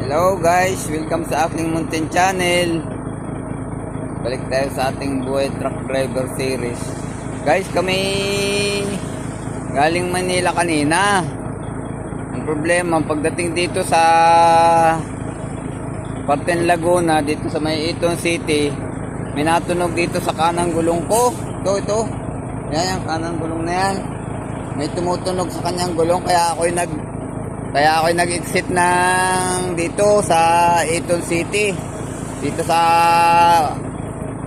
Hello guys, welcome sa aking mountain channel. Balik tayo sa ating buhay truck driver series. Guys, kami galing Manila kanina. Ang problema, pagdating dito sa Parten Laguna, dito sa may Iton City, may natunog dito sa kanang gulong ko. Ito, ito. Yan, yung kanang gulong na yan. May tumutunog sa kanyang gulong, kaya ako'y nag kaya ako nag-exit ng dito sa Eton City. Dito sa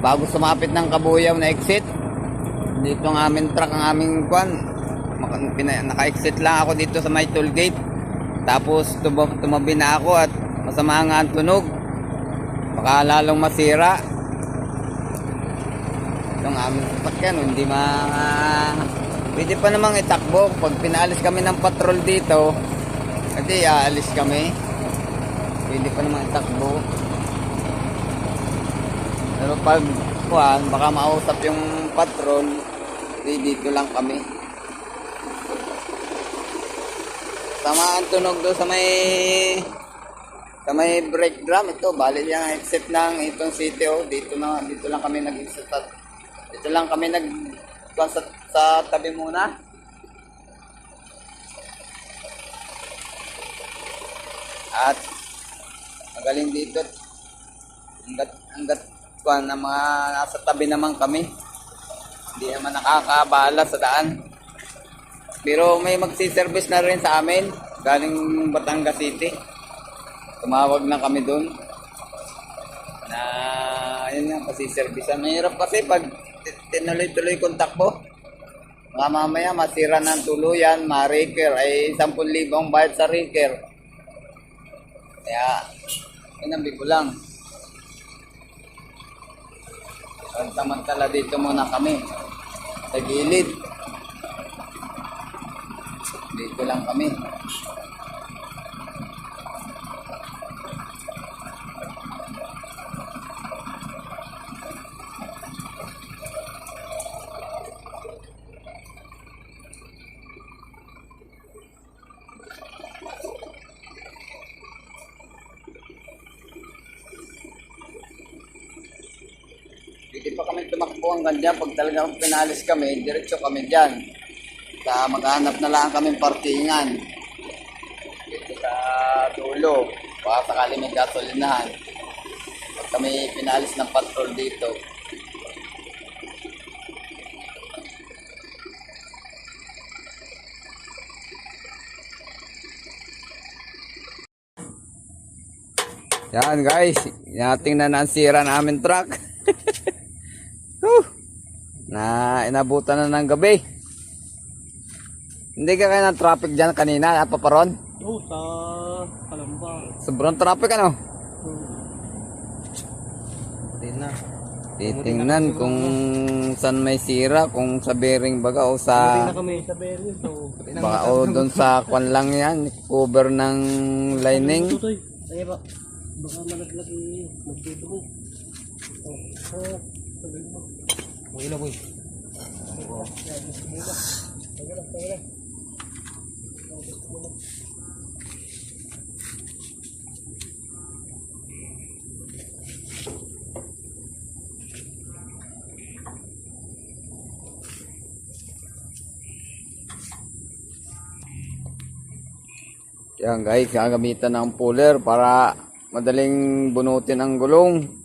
bago sumapit ng Kabuyaw na exit. Dito ang aming truck, ang aming kwan. Naka-exit lang ako dito sa may toll gate. Tapos tum- tumabi na ako at masama nga ang tunog. Baka lalong masira. Itong aming sasakyan, hindi ma... Pwede pa namang itakbo. Pag pinaalis kami ng patrol dito, kasi aalis kami. Pwede pa naman itakbo. Pero pag kuhan, baka mausap yung patrol, di dito lang kami. Tama ang tunog doon sa may sa may brake drum ito bali yung exit ng itong city oh dito na dito lang kami at dito lang kami nag sa, sa tabi muna At magaling dito. Hanggat, hanggat kuhan na mga nasa tabi naman kami. Hindi naman nakakabala sa daan. Pero may magsiservice na rin sa amin. Galing Batangas City. Tumawag na kami doon. Na yun nga kasi service. Mahirap kasi pag ti- tinuloy-tuloy kong takbo. Mga mamaya masira ng tuluyan, ma-raker ay 10,000 ang bayad sa raker. Kaya, inabi ko lang. Samantala dito muna kami. Sa gilid. Dito lang kami. Hindi pa kami tumakbo hanggang dyan. Pag talagang pinalis kami, diretso kami dyan. Sa maghanap na lang kami parkingan. Dito sa dulo. Baka sakali may gasolinahan. Pag kami pinalis ng patrol dito. Yan guys, natingnan na ang sira namin truck. Na inabutan na ng gabi. Hindi ka kaya ng traffic dyan kanina, napaparon? Oo, sa Kalamba. Sobrang traffic ano? Hindi na. Titingnan kung saan may sira, kung sa bearing baga o Hindi sa na kami sa Beryl. So, baka o doon sa kwan lang yan, cover ng lining. Ay ba? Baka malaglag mo. Oh, oh. Sabi mo. Uy na boy. Oh. Tagal lang, tagal lang. Yan guys, gagamitan ng puller para madaling bunutin ang gulong.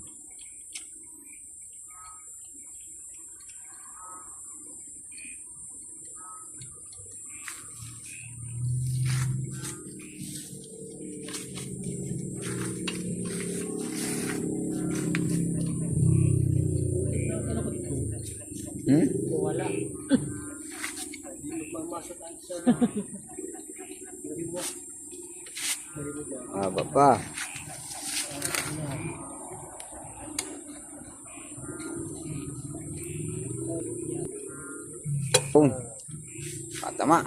Hmm? Wala. Hindi magmamasa tayo sa... Haba pa. Boom. Ah, tama.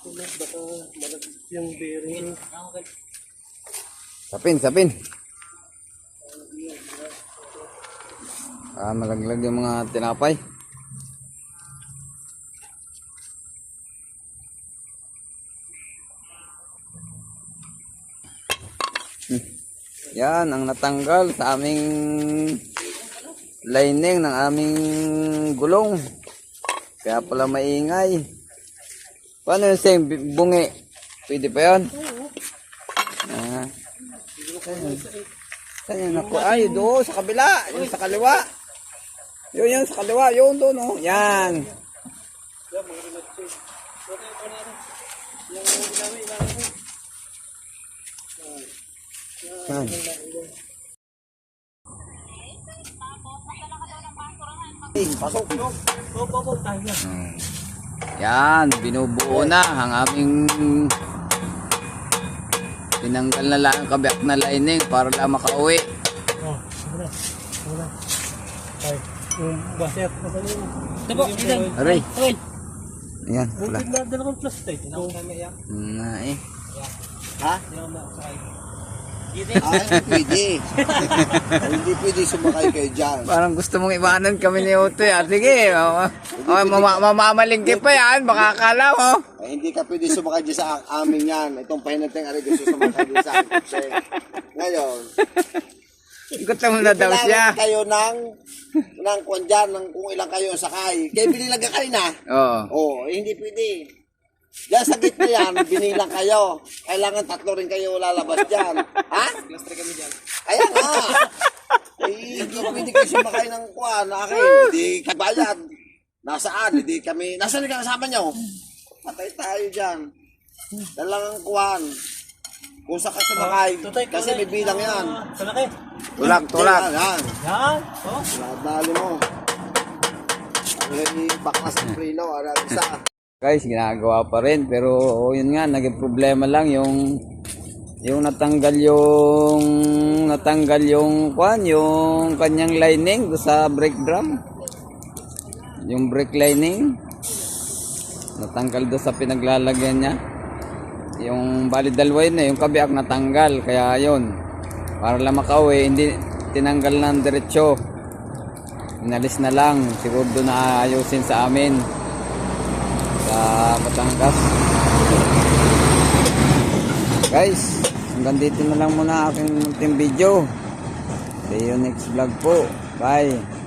Tulad baka Yung bearing. Sapin, sapin. Ah, malaglag yung mga tinapay. Hmm. Yan ang natanggal sa aming lining ng aming gulong. Kaya pala maingay. Paano yung same bungi? Pwede pa yun? Ah. Saan yun ako? Ay, doon, sa kabila. Yung sa kaliwa. Yun, yun, sa kaliwa. Yun, doon, oh. Yan. Yan. Pasok. Opo, opo, tayo na. Yan, binubuo na ang aming tinanggal na lang ang kabiyak na lining para lang makauwi. Oh, na. Sige na. Ay, yung baser. Ito po, ilan? Aray. Aray. Ayan, wala. Bukid na dalawang plastic. Ito. Na eh. Ha? Ah, hindi pwede. hindi pwede sumakay kayo dyan. Parang gusto mong iwanan kami ni Utoy. Ah, sige, oh, oh, mama, mamamalingki pa yan. Baka akala mo. Eh, hindi ka pwede sumakay dyan sa amin yan. Itong pahinateng ari gusto sumakay dyan sa. Kasi, ngayon, Gusto mo na daw siya. kayo ng ng kwan dyan, ng kung ilang kayo sakay. Kaya binilang ka kanina. Oo. Oo, eh, hindi pwede. Diyan sa gitna yan, binilang kayo. Kailangan tatlo rin kayo lalabas dyan. Ha? Kaya nga. Eh, hindi pwede kayo sumakay ng kuwan na akin. Hindi ka bayad. Nasaan? Hindi kami. Nasaan ka kasama nyo? Patay tayo dyan. Dalang ang kuwan. Kung sa ka sumakay, Tutay, kasi may bilang yan. Sa laki. Tulak, tulak. Yan, yan. Yan. Oh. Dali mo. Ang baklas ng prilo. Ano, isa. Guys, ginagawa pa rin. Pero oh, yun nga, naging problema lang yung yung natanggal yung natanggal yung kwan, yung kanyang lining do sa brake drum. Yung brake lining natanggal do sa pinaglalagyan niya. Yung bali dalawa yun eh, yung kabiak natanggal. Kaya yun, para lang makauwi, hindi tinanggal ng diretsyo. Inalis na lang, siguro doon na ayusin sa amin Batangas. Guys, hanggang dito na lang muna aking munting video. See you next vlog po. Bye.